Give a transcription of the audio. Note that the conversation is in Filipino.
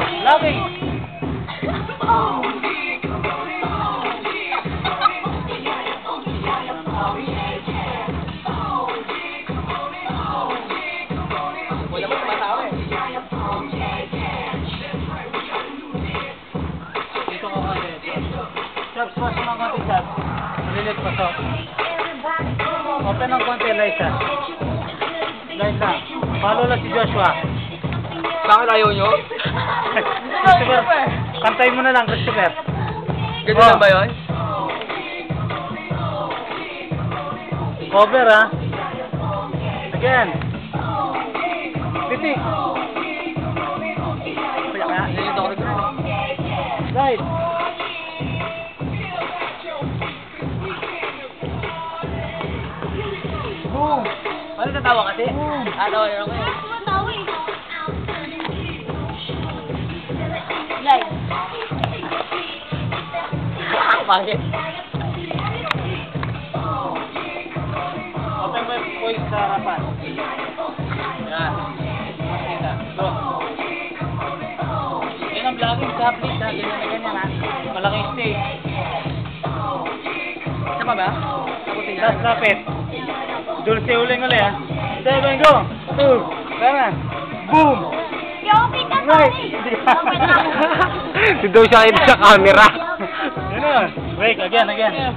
vlogging. Wala mo tumatawa eh. Dito ko konti. Chops, mas mga konti, Chops. Malilit pa to. Open ng konti, Liza. Liza, follow lang si Joshua. Bakit ayaw nyo? Christopher, kantayin mo na lang, Christopher. Ganun Oh. lang ba yun? Cover, ha? Again. Titik. Right. Boom. Ano natawa kasi? Boom. Ah, yun ako eh. Live. Bakit? Open mo yung voice sa harapan. Yan. Makita. Go. Yan ang vlogging sa please ha. Ganyan na ganyan ha. Malaking stage. Isa pa ba? Tapusin niya. Last lapit. Dulce uling uli ha. Seven, go. Two. Tara. Boom. Yopi ka Right. Hindi daw siya sa camera. Ganun. Break, again, again.